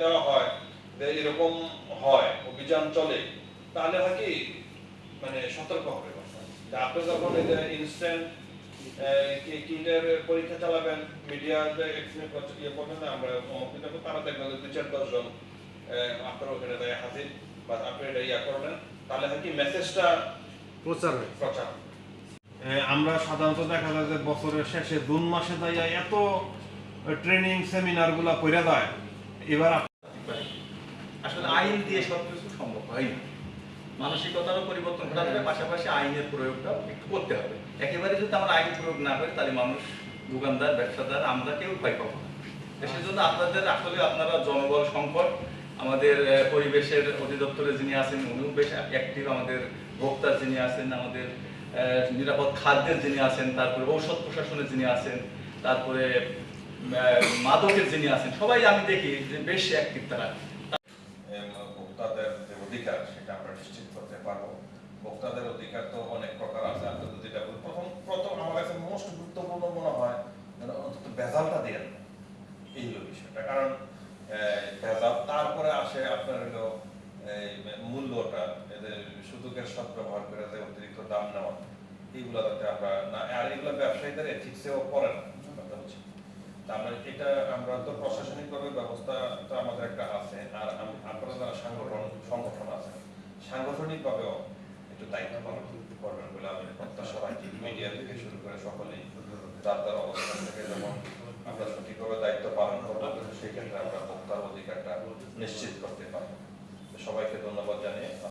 দেওয়া হয় যে এরকম হয় অভিযান চলে তাহলে হয় কি মানে সতর্ক হবে আপনি যখন এই যে ইনস্ট্যান্ট কিটের পরীক্ষা চালাবেন মিডিয়া ইয়ে করবেন না আমরা অমুক তারা দেখবেন যে দুই চার দশজন আপনার ওখানে দেয় হাজির বা আপনি এটা ইয়া করলেন তাহলে হয় কি মেসেজটা প্রচার হয় প্রচার আমরা সাধারণত দেখা যায় যে বছরের শেষে জুন মাসে যাইয়া এত ট্রেনিং সেমিনারগুলা করে দেয় এবার। আসলে আইন দিয়ে সবকিছু সম্ভব হয় না মানসিকতারও পরিবর্তন করা হবে, পাশাপাশি আইনের প্রয়োগটা একটু করতে হবে। একেবারে যদি আমরা আইন প্রয়োগ না করি, তাহলে মানুষ, দোকানদার, ব্যবসাদার আমরা কেউ ভয় পাবো না। সেজন্য আপনাদের, আসলে আপনারা জনবল সংকট, আমাদের পরিবেশের অধিদপ্তরে যিনি আছেন, উনিও বেশ অ্যাক্টিভ আমাদের ভোক্তার যিনি আছেন, আমাদের নিরাপদ খাদ্যের যিনি আছেন, তারপরে ঔষধ প্রশাসনের যিনি আছেন, তারপরে মাদকের যিনি আছেন, সবাই আমি দেখি যে বেশ অ্যাক্টিভ তারা। ভোক্তাদের যে অধিকার সেটা আমরা নিশ্চিত করতে পারব। ভোক্তাদের অধিকার তো অনেক প্রকার আছে। আপনি এটা বলেন, প্রথম প্রথম আমার কাছে মোস্ট গুরুত্বপূর্ণ মনে হয় যেন অন্তত ভেজালটা দেন এই হলো বিষয়টা। কারণ ভেজাল তারপরে আসে আপনার হলো মূল্যটা এদের সুযোগের সৎ ব্যবহার করে যে অতিরিক্ত দাম নেওয়া। এইগুলো যাতে আমরা না আর এগুলো ব্যবসায়ীদের এথিক্সেও পড়ে না। হচ্ছে। তা আমরা এটা আমরা তো প্রশাসনিকভাবে ব্যবস্থা তো আমাদের একটা আর আপনারা যারা সংগঠন সংগঠন আছে সাংগঠনিকভাবেও একটু দায়িত্ব পালন করবেন বলে আমি প্রত্যাশা রাখি। মিডিয়া থেকে শুরু করে সকলেই তার তার অবস্থান থেকে, যেমন আমরা সঠিকভাবে দায়িত্ব পালন করব সেক্ষেত্রে আমরা ভোক্তার অধিকারটা নিশ্চিত করতে পারব সবাইকে ধন্যবাদ জানিয়ে